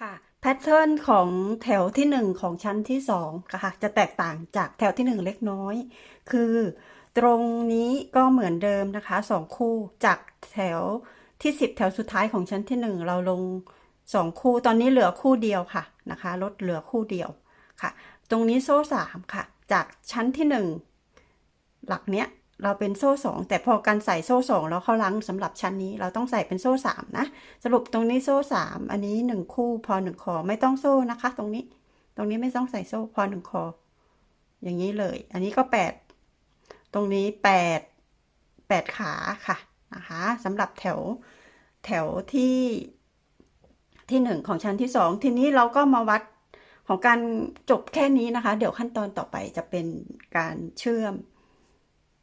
ค่ะแพทเทิร์นของแถวที่หนึ่งของชั้นที่สองค่ะจะแตกต่างจากแถวที่หนึ่งเล็กน้อย คือตรงนี้ก็เหมือนเดิมนะคะสองคู่จากแถวที่สิบแถวสุดท้ายของชั้นที่หนึ่งเราลงสองคู่ตอนนี้เหลือคู่เดียวค่ะนะคะลดเหลือคู่เดียวค่ะ ตรงนี้โซ่สามค่ะ จากชั้นที่หนึ่งหลักเนี้ย เราเป็นโซ่สองแต่พอการใส่โซ่สองแล้วเข้าลังสำหรับชั้นนี้เราต้องใส่เป็นโซ่สามนะ สรุปตรงนี้โซ่สามอันนี้หนึ่งคู่พอหนึ่งคอไม่ต้องโซ่นะคะ ตรงนี้ ตรงนี้ไม่ต้องใส่โซ่พอหนึ่งคอ อย่างนี้เลย อันนี้ก็แปดตรงนี้แปดแปดขาค่ะนะคะสำหรับแถวแถวที่ที่หนึ่งของชั้นที่สองทีนี้เราก็มาวัดของการจบแค่นี้นะคะ เดี๋ยวขั้นตอนต่อไปจะเป็นการเชื่อม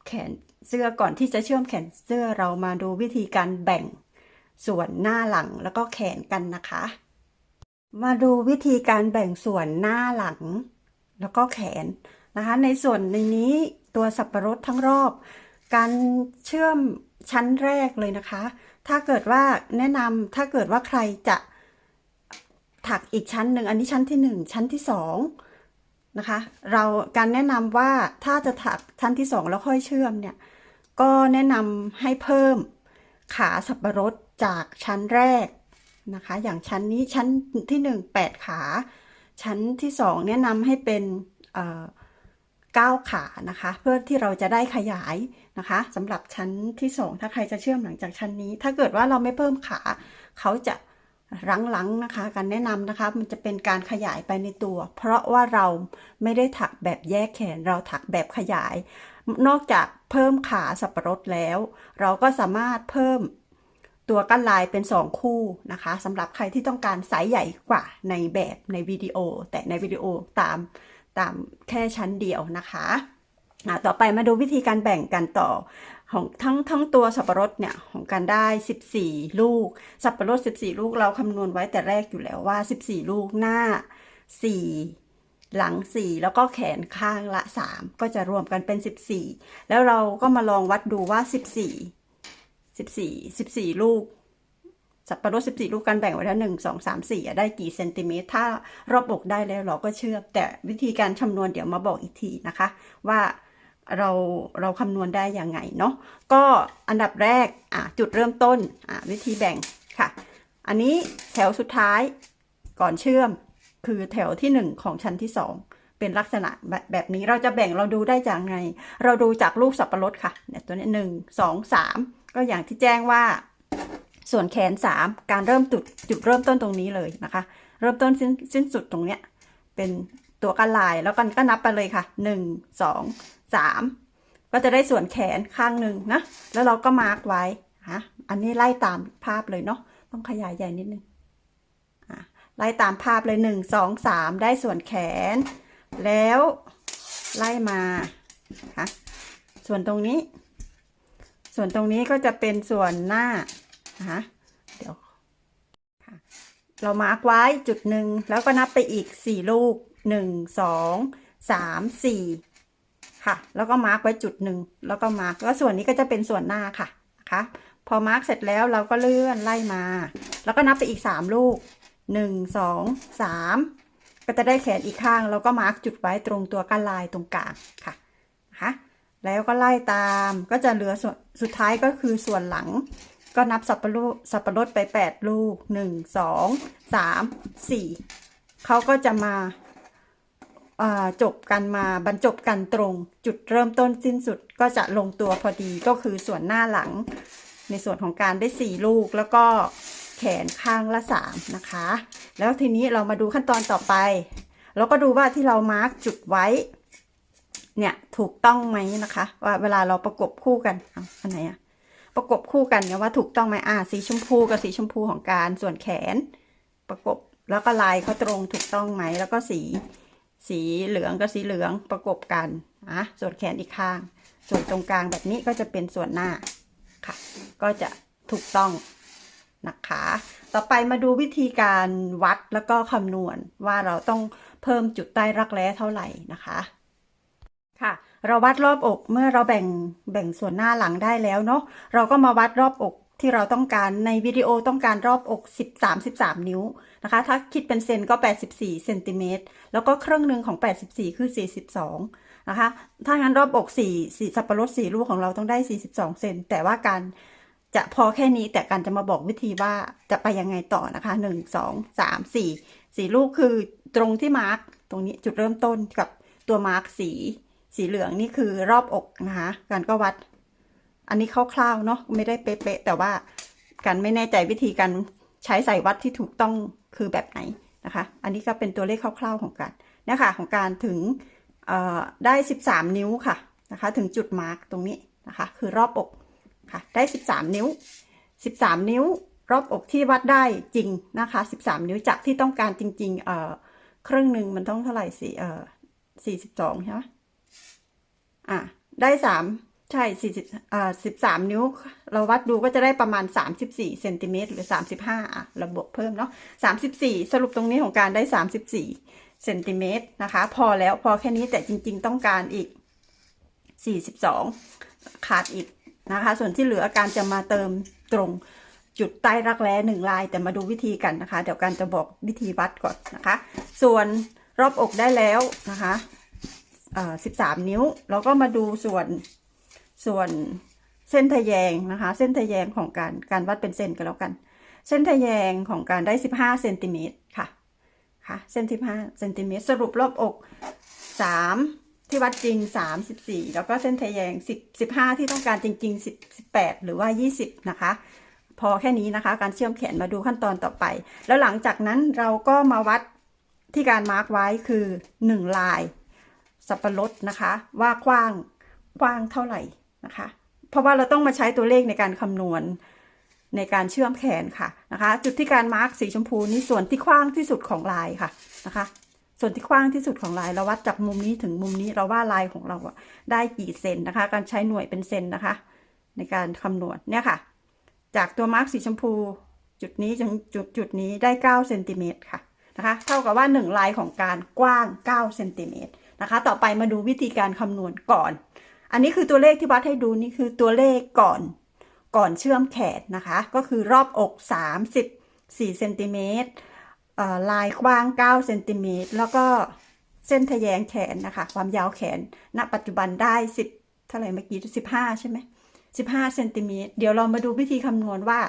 แขนเสื้อก่อนที่จะเชื่อมแขนเสื้อเรามาดูวิธีการแบ่งส่วนหน้าหลังแล้วก็แขนกันนะคะ มาดูวิธีการแบ่งส่วนหน้าหลัง แล้วก็แขนนะคะ ในส่วนในนี้ตัวสับประรดทั้งรอบ การเชื่อมชั้นแรกเลยนะคะ ถ้าเกิดว่าแนะนำถ้าเกิดว่าใครจะถักอีกชั้นหนึ่งอันนี้ชั้นที่หนึ่งชั้นที่สอง นะคะ เราการแนะนำว่าถ้าจะถักชั้นที่สองแล้วค่อยเชื่อมเนี่ย ก็แนะนำให้เพิ่มขาสับปะรดจากชั้นแรกนะคะ อย่างชั้นนี้ชั้นที่หนึ่งแปดขา ชั้นที่สองแนะนำให้เป็นเอ่อเก้าขานะคะ เพื่อที่เราจะได้ขยายนะคะสำหรับชั้นที่สองถ้าใครจะเชื่อมหลังจากชั้นนี้ ถ้าเกิดว่าเราไม่เพิ่มขาเขาจะ รั้งๆนะคะการแนะนำนะคะมันจะเป็นการขยายไปในตัว เพราะว่าเราไม่ได้ถักแบบแยกแขนเราถักแบบขยาย นอกจากเพิ่มขาสับปะรดแล้ว เราก็สามารถเพิ่มตัวกั้นลายเป็น 2 คู่นะคะสำหรับใครที่ต้องการไซส์ใหญ่กว่าในแบบในวิดีโอ แต่ในวิดีโอตามตามแค่ชั้นเดียวนะคะต่อไปมาดูวิธีการแบ่งกันต่อ ของทั้งทั้งตัวสับปะรดเนี่ยของการได้ 14 ลูก สับปะรด 14 ลูกเราคำนวณไว้แต่แรกอยู่แล้วว่า 14 ลูกหน้า 4 หลัง 4 แล้วก็แขนข้างละ 3 ก็จะรวมกันเป็น 14 แล้วเราก็มาลองวัดดูว่า 14 14 14 ลูก สับปะรด 14 ลูกกันแบ่งไว้แล้ว 1 2 3 4 ได้กี่เซนติเมตร ถ้ารอบอกได้แล้วเราก็เชื่อแต่วิธีการคำนวณเดี๋ยวมาบอกอีกทีนะคะว่า เราเราคำนวณได้ยังไงเนาะก็อันดับแรกอะจุดเริ่มต้นอะวิธีแบ่งค่ะ อันนี้แถวสุดท้ายก่อนเชื่อมคือแถวที่หนึ่งของชั้นที่สองเป็นลักษณะแบบแบบนี้เราจะแบ่งเราดูได้จากไง เราดูจากลูกสับปะรดค่ะเนี่ยตัวนี้หนึ่งสองสามก็อย่างที่แจ้งว่า ส่วนแขนสามการเริ่มจุดจุดเริ่มต้นตรงนี้เลยนะคะ เริ่มต้นสิ้นสิ้นสุดตรงเนี้ยเป็นตัวกันลายแล้วกันก็นับไปเลยค่ะหนึ่ง สามก็จะได้ส่วนแขนข้างหนึ่งนะ แล้วเราก็มาร์กไว้ฮะอันนี้ไล่ตามภาพเลยเนาะต้องขยายใหญ่นิดนึงไล่ตามภาพเลยหนึ่งสองสามได้ส่วนแขน แล้วไล่มาค่ะส่วนตรงนี้ ส่วนตรงนี้ก็จะเป็นส่วนหน้านะเดี๋ยวเรามาร์กไว้จุดหนึ่งแล้วก็นับไปอีกสี่ลูกหนึ่งสองสามสี่ ค่ะ แล้วก็มาร์กไว้จุดหนึ่งแล้วก็มาร์กแล้วส่วนนี้ก็จะเป็นส่วนหน้าค่ะนะคะ พอมาร์กเสร็จแล้วเราก็เลื่อนไล่มา แล้วก็นับไปอีกสามลูกหนึ่งสองสามก็จะได้แขนอีกข้างแล้วก็มาร์กจุดไว้ตรงตัวก้านลายตรงกลางค่ะนะคะแล้วก็ไล่ตามก็จะเหลือส่วนสุดท้ายก็คือส่วนหลัง ก็นับสับปะรดสับปะรดไป 8 ลูก 1 2 3 4เขาก็จะมา จบกันมาบรรจบกันตรง จุดเริ่มต้นสิ้นสุดก็จะลงตัวพอดีก็คือส่วนหน้าหลัง ในส่วนของการได้ 4 ลูกแล้วก็แขนข้างละ 3 นะคะ แล้วทีนี้เรามาดูขั้นตอนต่อไป เราก็ดูว่าที่เรามาร์กจุดไว้ เนี่ยถูกต้องไหมนะคะ ว่าเวลาเราประกบคู่กันอ,อันไหนอะประกบคู่กันเนี่ยว่าถูกต้องไหมอ่าสีชมพูกับสีชมพูของการส่วนแขน ประกบแล้วก็ลายเขาตรงถูกต้องไหมแล้วก็สี สีเหลืองกับสีเหลืองประกบกันอะส่วนแขนอีกข้าง ส่วนตรงกลางแบบนี้ก็จะเป็นส่วนหน้าค่ะ ก็จะถูกต้องนะคะ ต่อไปมาดูวิธีการวัดแล้วก็คำนวณว่าเราต้องเพิ่มจุดใต้รักแร้เท่าไหร่นะคะค่ะเราวัดรอบอกเมื่อเราแบ่งแบ่งส่วนหน้าหลังได้แล้วเนาะเราก็มาวัดรอบอก ที่เราต้องการในวิดีโอต้องการรอบอก 13 13 นิ้วนะคะ ถ้าคิดเป็นเซนก็ 84เซนติเมตรแล้วก็ครึ่งหนึ่งของ 84 คือ 42 นะคะ ถ้างั้นรอบอก 4 4สับปะรด4ลูกของเราต้องได้ 42 เซนแต่ว่าการจะพอแค่นี้แต่การจะมาบอกวิธีว่าจะไปยังไงต่อนะคะ 1 2 3 4 4 ลูกคือตรงที่มาร์กตรงนี้จุดเริ่มต้นกับตัวมาร์กสีสีเหลืองนี่คือรอบอกนะคะการก็วัด อันนี้คร่าวๆเนาะไม่ได้เป๊ะๆแต่ว่าการไม่แน่ใจวิธีการใช้ใส่วัดที่ถูกต้องคือแบบไหนนะคะ อันนี้ก็เป็นตัวเลขคร่าวๆของการนะคะของการถึงได้ 13 นิ้วค่ะนะคะ ถึงจุดมาร์กตรงนี้นะคะ คือรอบอกค่ะ ได้ 13 นิ้ว 13 นิ้วรอบอกที่วัดได้จริงนะคะ 13 นิ้วจากที่ต้องการจริงๆเอ่อครึ่งหนึ่งมันต้องเท่าไหร่สี่เอ่อ42ใช่ไหมอะได้สาม ใช่สี่สิบอ่าสิบสามนิ้ว เราวัดดูก็จะได้ประมาณสามสิบสี่เซนติเมตรหรือสามสิบห้าอะเราบวกเพิ่มเนาะสามสิบสี่สรุปตรงนี้ของการได้สามสิบสี่เซนติเมตรนะคะ พอแล้วพอแค่นี้แต่จริง ๆ ต้องการอีกสี่สิบสองขาดอีกนะคะ ส่วนที่เหลือการจะมาเติมตรงจุดใต้รักแร้หนึ่งลาย แต่มาดูวิธีกันนะคะ เดี๋ยวการจะบอกวิธีวัดก่อนนะคะ ส่วนรอบอกได้แล้วนะคะสิบสามนิ้ว เราก็มาดูส่วน ส่วนเส้นทะแยงนะคะ เส้นทะแยงของการการวัดเป็นเซนกันแล้วกัน เส้นทะแยงของการได้ 15เซนติเมตรค่ะค่ะเส้น15เซนติเมตรสรุปรอบอก 3 ที่วัดจริง 34 แล้วก็เส้นทะแยง 10 15 ที่ต้องการจริง ๆ 10 18 หรือว่า 20 นะคะ พอแค่นี้นะคะ การเชื่อมแขนมาดูขั้นตอนต่อไป แล้วหลังจากนั้นเราก็มาวัดที่การมาร์กไว้คือ 1 ลาย สับปะรดนะคะ ว่ากว้างกว้างเท่าไหร่ นะคะ เพราะว่าเราต้องมาใช้ตัวเลขในการคำนวณในการเชื่อมแขนค่ะนะคะ จุดที่การมาร์กสีชมพูนี่ส่วนที่กว้างที่สุดของลายค่ะนะคะ ส่วนที่กว้างที่สุดของลายเราวัดจากมุมนี้ถึงมุมนี้เราว่าลายของเราได้กี่เซนนะคะ การใช้หน่วยเป็นเซนนะคะ ในการคำนวณเนี่ยค่ะ จากตัวมาร์กสีชมพู จุดนี้ถึงจุดจุดนี้ได้9เซนติเมตรค่ะนะคะเท่ากับว่า 1 ลายของการกว้าง9เซนติเมตรนะคะ ต่อไปมาดูวิธีการคำนวณก่อน อันนี้คือตัวเลขที่วัดให้ดูนี่คือตัวเลขก่อนก่อนเชื่อมแขนนะคะ ก็คือรอบอก 34เซนติเมตรลายกว้าง 9 เซนติเมตร แล้วก็เส้นทะแยงแขนนะคะ ความยาวแขน ณ ปัจจุบันได้ 10 เท่าไหร่เมื่อกี้ 15 ใช่ไหม 15 เซนติเมตร เดี๋ยวเรามาดูวิธีคำนวณว่า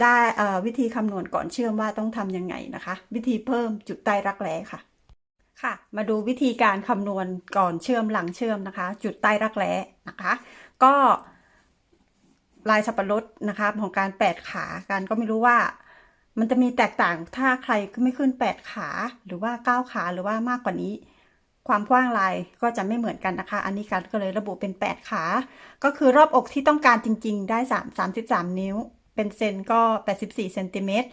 ได้วิธีคำนวณก่อนเชื่อมว่าต้องทำยังไงนะคะ วิธีเพิ่มจุดใต้รักแร้ค่ะ ค่ะมาดูวิธีการคำนวณก่อนเชื่อมหลังเชื่อมนะคะ จุดใต้รักแร้นะคะ ก็ลายสับปะรดนะคะของการแปดขาการก็ไม่รู้ว่า มันจะมีแตกต่างถ้าใครไม่ขึ้นแปดขาหรือว่าเก้าขาหรือว่ามากกว่านี้ ความกว้างลายก็จะไม่เหมือนกันนะคะ อันนี้การก็เลยระบุเป็นแปดขา ก็คือรอบอกที่ต้องการจริง ๆ ได้สามสามสิบสามนิ้ว เป็นเซนก็แปดสิบสี่เซนติเมตร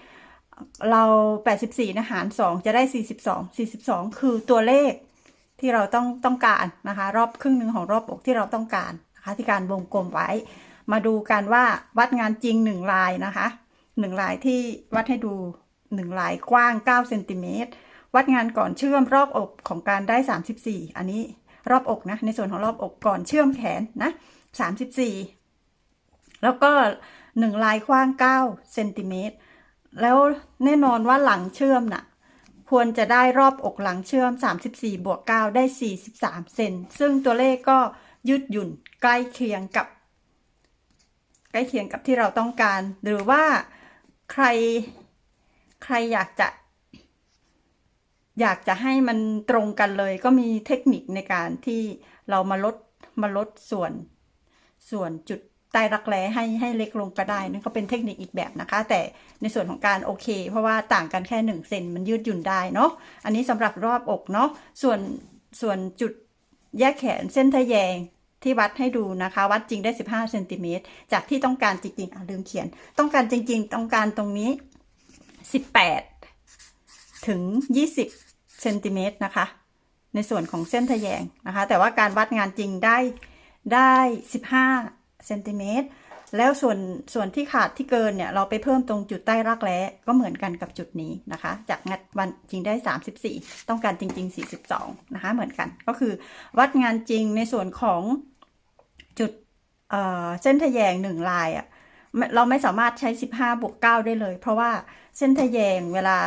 เรา 84นะหาร 2 จะได้ 42 42 คือตัวเลขที่เราต้องต้องการนะคะ รอบครึ่งหนึ่งของรอบอกที่เราต้องการนะคะที่การวงกลมไว้ มาดูกันว่าวัดงานจริง 1 ลายนะคะ 1 ลายที่วัดให้ดู 1 ลายกว้าง9เซนติเมตรวัดงานก่อนเชื่อมรอบอกของการได้ 34 อันนี้รอบอกนะ ในส่วนของรอบอกก่อนเชื่อมแขนนะ 34 แล้วก็ 1 ลายกว้าง9เซนติเมตร แล้วแน่นอนว่าหลังเชื่อมน่ะ ควรจะได้รอบอกหลังเชื่อม 34 บวก 9 ได้ 43 เซน ซึ่งตัวเลขก็ยืดหยุ่นใกล้เคียงกับ ใกล้เคียงกับที่เราต้องการ หรือว่าใครใครอยากจะ อยากจะให้มันตรงกันเลย ก็มีเทคนิคในการที่เรามาลดมาลดส่วน ส่วนจุด ใต้รักแร้ให้ให้เล็กลงก็ได้นั่นก็เป็นเทคนิคอีกแบบนะคะ แต่ในส่วนของการโอเค เพราะว่าต่างกันแค่หนึ่งเซนมันยืดหยุ่นได้เนาะอันนี้สำหรับรอบอกเนาะส่วนส่วนจุดแยกแขนเส้นทะแยงที่วัดให้ดูนะคะ วัดจริงได้ 15เซนติเมตรจากที่ต้องการจริงๆอะลืมเขียน ต้องการจริง ๆ ต้องการตรงนี้ 18 ถึง 20เซนติเมตรนะคะ ในส่วนของเส้นทะแยงนะคะ แต่ว่าการวัดงานจริงได้ได้ 15 เซนติเมตรแล้วส่วนส่วนที่ขาดที่เกินเนี่ยเราไปเพิ่มตรงจุดใต้รักแร้ก็เหมือนกันกับจุดนี้นะคะ จากงัดวันจริงได้ 34 ต้องการจริง ๆ 42 นะคะเหมือนกันก็คือวัดงานจริงในส่วนของจุดเเส้นทะแยงหนึ่งลายอะไม่เราไม่สามารถใช้ 15บวก9ได้เลย เพราะว่าเส้นทะแยงเวลา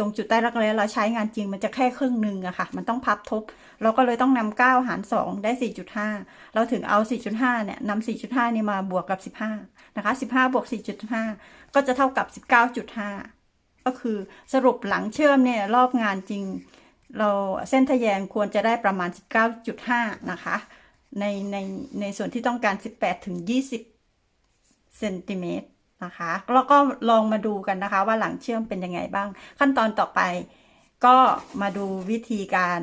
ตรงจุดใต้รักแร้เราใช้งานจริงมันจะแค่ครึ่งหนึ่งอะค่ะ มันต้องพับทบ เราก็เลยต้องนำ9หาร 2 ได้ 4.5 เราถึงเอา 4.5 เนี่ยนำ4.5 นี่มาบวกกับ 15 นะคะ 15 บวก 4.5 ก็จะเท่ากับ 19.5 ก็คือสรุปหลังเชื่อมเนี่ยรอบงานจริง เราเส้นทะแยงควรจะได้ประมาณ 19.5 นะคะ ในในในส่วนที่ต้องการ 18ถึง20เซนติเมตร นะคะแล้วก็ลองมาดูกันนะคะว่าหลังเชื่อมเป็นยังไงบ้าง ขั้นตอนต่อไปก็มาดูวิธีการ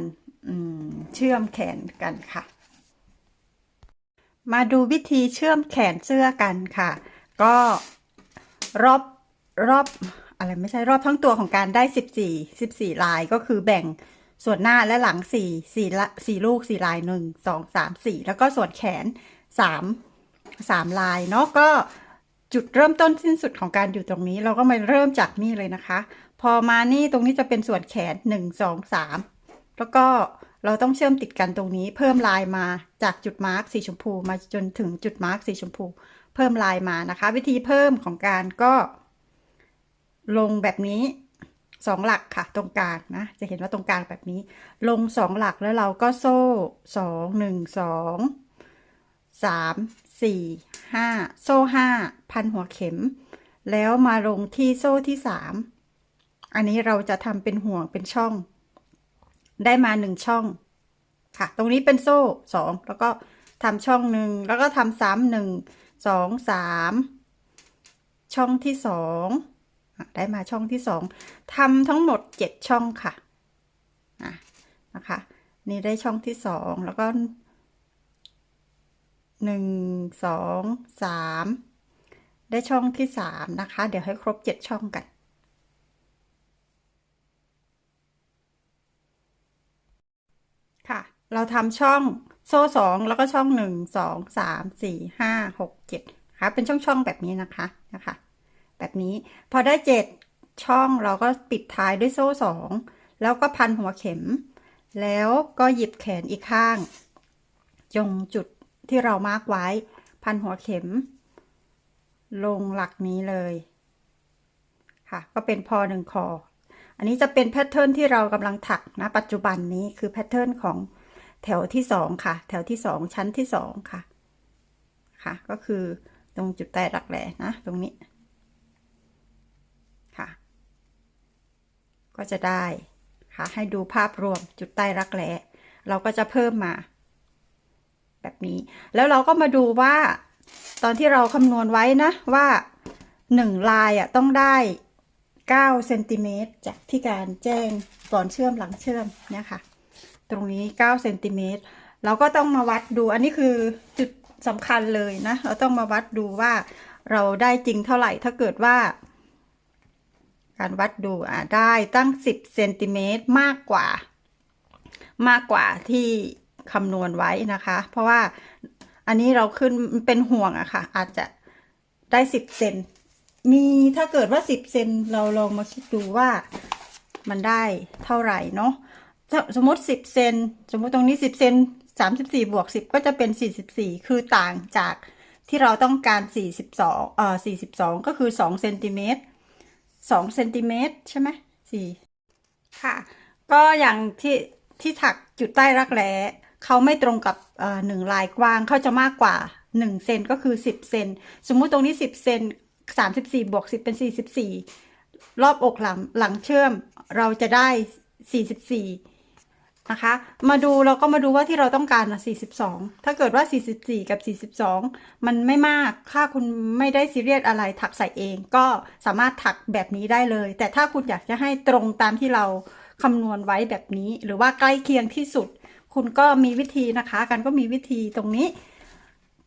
เชื่อมแขนกันค่ะ มาดูวิธีเชื่อมแขนเสื้อกันค่ะ ก็รอบรอบอะไรไม่ใช่รอบทั้งตัวของการได้ 14 14 ลายก็คือแบ่งส่วนหน้าและหลัง 4 4ละ4ลูก 4 ลาย 1 2 3 4 แล้วก็ส่วนแขน 3 3 ลายเนาะก็ จุดเริ่มต้นสิ้นสุดของการอยู่ตรงนี้ เราก็มาเริ่มจากนี่เลยนะคะ พอมานี่ตรงนี้จะเป็นส่วนแขน 1 2 3 แล้วก็เราต้องเชื่อมติดกันตรงนี้ เพิ่มลายมาจากจุดมาร์กสีชมพู มาจนถึงจุดมาร์กสีชมพู เพิ่มลายมานะคะ วิธีเพิ่มของการก็ ลงแบบนี้สองหลักค่ะ ตรงกลางนะ จะเห็นว่าตรงกลางแบบนี้ ลงสองหลักแล้วเราก็โซ่สองหนึ่งสองสาม สี่ห้าโซ่ห้าพันหัวเข็ม แล้วมาลงที่โซ่ที่สามอันนี้เราจะทำเป็นห่วงเป็นช่อง ได้มาหนึ่งช่อง ค่ะ ตรงนี้เป็นโซ่สองแล้วก็ทำช่องหนึ่งแล้วก็ทำซ้ำหนึ่งสองสามช่องที่สองได้มาช่องที่สองทำทั้งหมดเจ็ดช่องค่ะอะนะคะ นี่ได้ช่องที่สองแล้วก็ หนึ่งสองสามได้ช่องที่สามนะคะ เดี๋ยวให้ครบเจ็ดช่องกัน ค่ะ เราทำช่องโซ่สองแล้วก็ช่องหนึ่งสองสามสี่ห้าหกเจ็ดค่ะเป็นช่องช่องๆแบบนี้นะคะนะคะ แบบนี้พอได้เจ็ดช่องเราก็ปิดท้ายด้วยโซ่สองแล้วก็พันหัวเข็ม แล้วก็หยิบแขนอีกข้าง จงจุด ที่เรามาร์กไว้ พันหัวเข็ม ลงหลักนี้เลยค่ะ ก็เป็นพอหนึ่งคอ อันนี้จะเป็นแพทเทิร์นที่เรากำลังถักนะ ปัจจุบันนี้คือแพทเทิร์นของแถวที่สองค่ะ แถวที่สองชั้นที่สองค่ะ ค่ะ ก็คือตรงจุดใต้รักแร้นะ ตรงนี้ ค่ะ ก็จะได้ค่ะ ให้ดูภาพรวมจุดใต้รักแร้เราก็จะเพิ่มมา แบบนี้ แล้วเราก็มาดูว่า ตอนที่เราคำนวณไว้นะว่าหนึ่งลายอะต้องได้เก้าเซนติเมตรจากที่การแจ้งก่อนเชื่อมหลังเชื่อมเนี่ยค่ะ ตรงนี้เก้าเซนติเมตรเราก็ต้องมาวัดดูอันนี้คือจุดสำคัญเลยนะ เราต้องมาวัดดูว่าเราได้จริงเท่าไหร่ถ้าเกิดว่า การวัดดูอะได้ตั้ง 10เซนติเมตรมากกว่า มากกว่าที่ คำนวณไว้นะคะ เพราะว่าอันนี้เราขึ้นเป็นห่วงอะค่ะ อาจจะได้10เซนมีถ้าเกิดว่า10เซนเราลองมาคิดดูว่ามันได้เท่าไหร่เนาะสมมติ10เซนสมมติตรงนี้10เซน34บสี่บวก10ก็จะเป็น44คือต่างจากที่เราต้องการ42เอ่อ42ก็คือ2เซนติเมตรสองเซนติเมตรใช่ไหมสี่ค่ะ ก็อย่างที่ที่ถักจุดใต้รักแร้ เขาไม่ตรงกับหนึ่งลายกว้างเขาจะมากกว่าหนึ่งเซนก็คือสิบเซนสมมุติตรงนี้สิบเซนสามสิบสี่บวกสิบเป็นสี่สิบสี่รอบอกหลังหลังเชื่อมเราจะได้สี่สิบสี่นะคะ มาดูเราก็มาดูว่าที่เราต้องการนะ42 ถ้าเกิดว่า 44 กับ 42 มันไม่มากถ้าคุณไม่ได้ซีเรียสอะไรถักใส่เองก็สามารถถักแบบนี้ได้เลย แต่ถ้าคุณอยากจะให้ตรงตามที่เราคำนวณไว้แบบนี้ หรือว่าใกล้เคียงที่สุด คุณก็มีวิธีนะคะ กันก็มีวิธีตรงนี้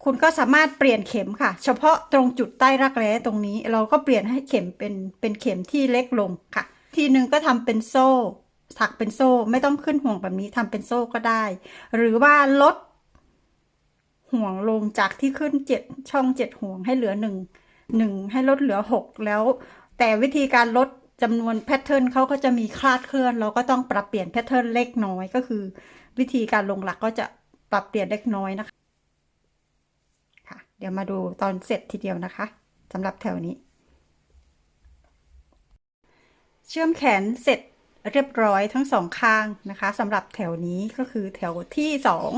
คุณก็สามารถเปลี่ยนเข็มค่ะ เฉพาะตรงจุดใต้รักแร้ตรงนี้ เราก็เปลี่ยนให้เข็มเป็นเป็นเข็มที่เล็กลงค่ะ ทีหนึ่งก็ทำเป็นโซ่ถักเป็นโซ่ไม่ต้องขึ้นห่วงแบบนี้ทำเป็นโซ่ก็ได้ หรือว่าลดห่วงลงจากที่ขึ้นเจ็ดช่องเจ็ดห่วงให้เหลือหนึ่งหนึ่งให้ลดเหลือหกแล้ว แต่วิธีการลดจำนวนแพทเทิร์นเขาก็จะมีคลาดเคลื่อน เราก็ต้องปรับเปลี่ยนแพทเทิร์นเล็กน้อยก็คือ วิธีการลงหลักก็จะปรับเปลี่ยนเล็กน้อยนะคะค่ะ เดี๋ยวมาดูตอนเสร็จทีเดียวนะคะสำหรับแถวนี้ เชื่อมแขนเสร็จเรียบร้อยทั้งสองข้างนะคะสำหรับแถวนี้ก็คือแถวที่สอง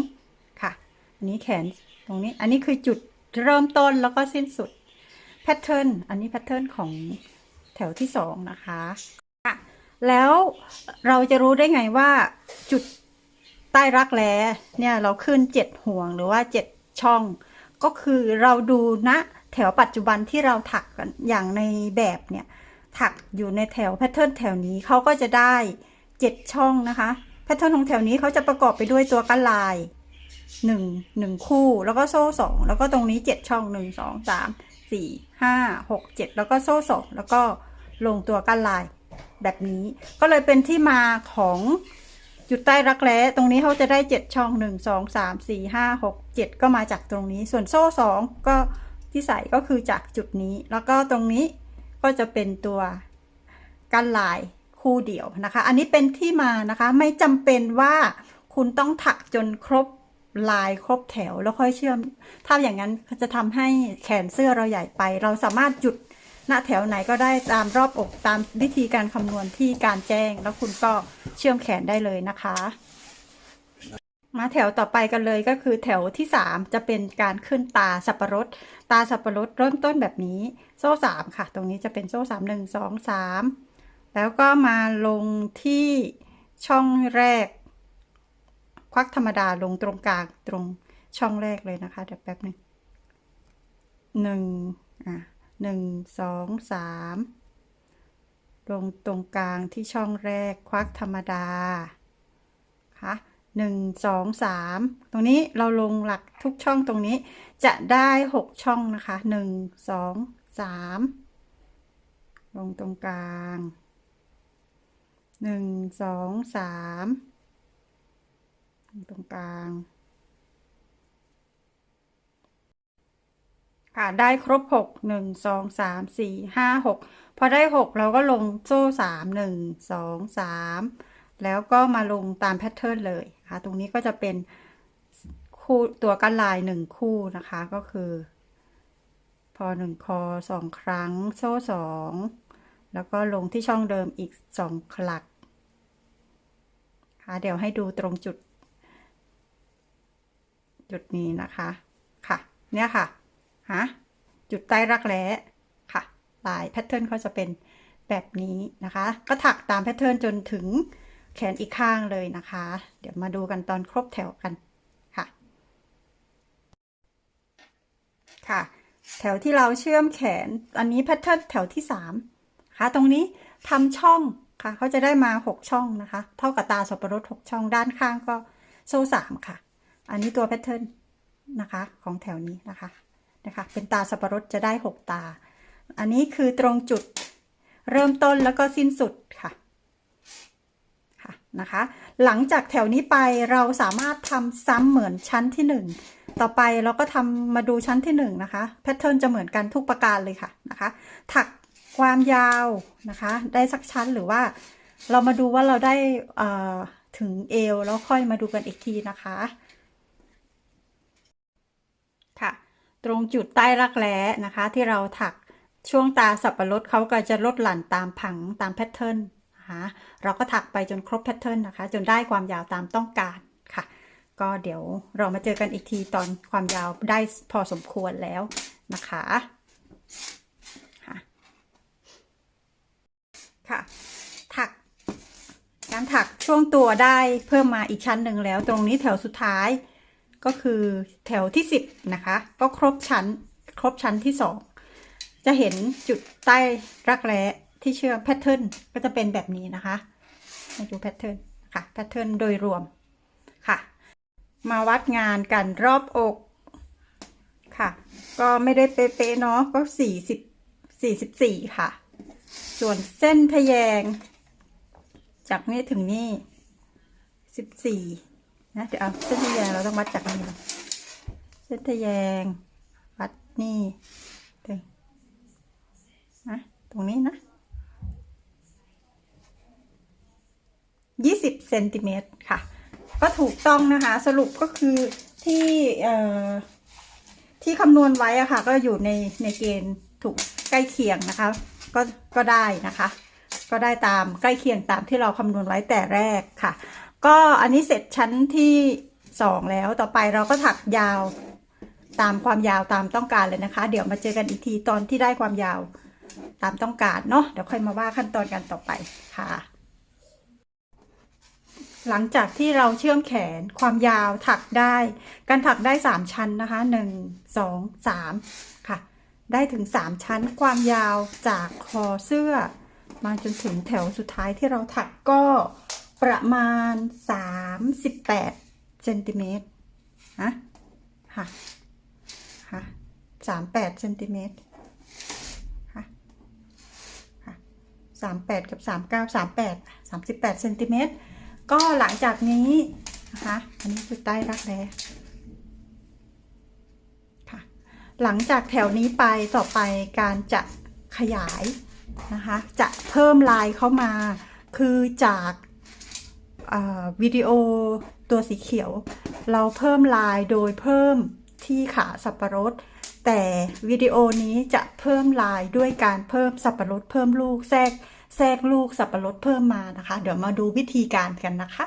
ค่ะอันนี้แขนตรงนี้อันนี้คือจุดเริ่มต้นแล้วก็สิ้นสุดแพทเทิร์นอันนี้แพทเทิร์นของแถวที่สองนะคะค่ะแล้วเราจะรู้ได้ไงว่าจุด ใต้รักแร้เนี่ยเราขึ้นเจ็ดห่วงหรือว่าเจ็ดช่อง ก็คือเราดูณแถวปัจจุบันที่เราถักกันอย่างในแบบเนี่ยถักอยู่ในแถวแพทเทิร์นแถวนี้เขาก็จะได้เจ็ดช่องนะคะแพทเทิร์นของแถวนี้เขาจะประกอบไปด้วยตัวกันลายหนึ่งหนึ่งคู่แล้วก็โซ่สองแล้วก็ตรงนี้เจ็ดช่องหนึ่งสองสามสี่ห้าหกเจ็ดแล้วก็โซ่สองแล้วก็ลงตัวกันลายแบบนี้ ก็เลยเป็นที่มาของ จุดใต้รักแร้ตรงนี้เขาจะได้เจ็ดช่องหนึ่งสองสามสี่ห้าหกเจ็ดก็มาจากตรงนี้ ส่วนโซ่สองก็ที่ใส่ก็คือจากจุดนี้ แล้วก็ตรงนี้ก็จะเป็นตัวกันลายคู่เดียวนะคะ อันนี้เป็นที่มานะคะ ไม่จำเป็นว่าคุณต้องถักจนครบลายครบแถวแล้วค่อยเชื่อม ถ้าอย่างนั้นจะทำให้แขนเสื้อเราใหญ่ไป เราสามารถหยุด หน้าแถวไหนก็ได้ตามรอบอกตามวิธีการคำนวณที่การแจ้ง แล้วคุณก็เชื่อมแขนได้เลยนะคะ มาแถวต่อไปกันเลยก็คือแถวที่ 3 จะเป็นการขึ้นตาสับปะรด ตาสับปะรดเริ่มต้นแบบนี้ โซ่สามค่ะ ตรงนี้จะเป็นโซ่สามหนึ่งสองสามแล้วก็มาลงที่ช่องแรก ควักธรรมดาลงตรงกลางตรงช่องแรกเลยนะคะเดี๋ยวแป๊บหนึ่งหนึ่งอะ หนึ่งสองสามลงตรงกลางที่ช่องแรกควักธรรมดาค่ะหนึ่งสองสามตรงนี้เราลงหลักทุกช่องตรงนี้จะได้หกช่องนะคะหนึ่งสองสามลงตรงกลางหนึ่งสองสามลงตรงกลาง ค่ะได้ครบหกหนึ่งสองสามสี่ห้าหกพอได้หกเราก็ลงโซ่สามหนึ่งสองสามแล้วก็มาลงตามแพทเทิร์นเลยค่ะ ตรงนี้ก็จะเป็นคู่ตัวกันลายหนึ่งคู่นะคะก็คือ พอหนึ่งคอสองครั้งโซ่สองแล้วก็ลงที่ช่องเดิมอีกสองคลักค่ะเดี๋ยวให้ดูตรงจุด จุดนี้นะคะ ค่ะ เนี่ยค่ะ ฮะจุดใต้รักแร้ค่ะลายแพทเทิร์นเขาจะเป็นแบบนี้นะคะ ก็ถักตามแพทเทิร์นจนถึงแขนอีกข้างเลยนะคะ เดี๋ยวมาดูกันตอนครบแถวกันค่ะ ค่ะ แถวที่เราเชื่อมแขน อันนี้แพทเทิร์นแถวที่สามค่ะ ตรงนี้ทำช่องค่ะ เขาจะได้มาหกช่องนะคะ เท่ากับตาสับปะรดหกช่องด้านข้างก็โซ่สามค่ะ อันนี้ตัวแพทเทิร์นนะคะ ของแถวนี้นะคะ นะคะ เป็นตาสับปะรดจะได้หกตา อันนี้คือตรงจุดเริ่มต้นแล้วก็สิ้นสุดค่ะค่ะนะคะ หลังจากแถวนี้ไปเราสามารถทำซ้ำเหมือนชั้นที่หนึ่งต่อไปเราก็ทำมาดูชั้นที่หนึ่งนะคะ แพทเทิร์นจะเหมือนกันทุกประการเลยค่ะนะคะ ถักความยาวนะคะ ได้สักชั้นหรือว่า เรามาดูว่าเราได้ถึงเอวแล้วค่อยมาดูกันอีกทีนะคะ ตรงจุดใต้รักแร้นะคะ ที่เราถักช่วงตาสับปะรดเขาก็จะลดหลั่นตามผังตามแพทเทิร์นนะคะเราก็ถักไปจนครบแพทเทิร์นนะคะ จนได้ความยาวตามต้องการค่ะ ก็เดี๋ยวเรามาเจอกันอีกทีตอนความยาวได้พอสมควรแล้วนะคะค่ะค่ะถัก การถักช่วงตัวได้เพิ่มมาอีกชั้นหนึ่งแล้ว ตรงนี้แถวสุดท้าย ก็คือแถวที่สิบนะคะ ก็ครบชั้นครบชั้นที่สองจะเห็นจุดใต้รักแร้ที่เชื่อมแพทเทิร์นก็จะเป็นแบบนี้นะคะมาดูแพทเทิร์นค่ะแพทเทิร์นโดยรวมค่ะ มาวัดงานกันรอบอกค่ะ ก็ไม่ได้เป๊ะๆเนาะก็สี่สิบสี่สิบสี่ค่ะ ส่วนเส้นทะแยง จากนี่ถึงนี่สิบสี่ นะเดี๋ยวเอาเส้นทะแยงเราต้องวัดจากนี่เส้นทะแยง วัดนี่ถึงนะตรงนี้นะยี่สิบเซนติเมตรค่ะ ก็ถูกต้องนะคะ สรุปก็คือที่เอ่อที่คำนวณไว้อะค่ะ ก็อยู่ในในเกณฑ์ถูกใกล้เคียงนะคะ ก็ก็ได้นะคะ ก็ได้ตามใกล้เคียงตามที่เราคำนวณไว้แต่แรกค่ะ ก็อันนี้เสร็จชั้นที่สองแล้วต่อไปเราก็ถักยาวตามความยาวตามต้องการเลยนะคะ เดี๋ยวมาเจอกันอีกทีตอนที่ได้ความยาวตามต้องการเนาะเดี๋ยวค่อยมาว่าขั้นตอนกันต่อไปค่ะ หลังจากที่เราเชื่อมแขนความยาวถักได้ การถักได้3ชั้นนะคะ1 2 3ค่ะ ได้ถึง3ชั้นความยาวจากคอเสื้อ มาจนถึงแถวสุดท้ายที่เราถักก็ ประมาณ 38เซนติเมตรนะค่ะค่ะ38เซนติเมตรค่ะค่ะ38กับ39 38 38เซนติเมตรก็หลังจากนี้นะคะอันนี้จุดใต้รักแร้ค่ะหลังจากแถวนี้ไปต่อไปการจะขยายนะคะ จะเพิ่มลายเข้ามาคือจาก วิดีโอตัวสีเขียว เราเพิ่มลายโดยเพิ่มที่ขาสับปะรด แต่วิดีโอนี้จะเพิ่มลายด้วยการเพิ่มสับปะรดเพิ่มลูกแทรกแทรกลูกสับปะรดเพิ่มมานะคะ เดี๋ยวมาดูวิธีการกันนะคะ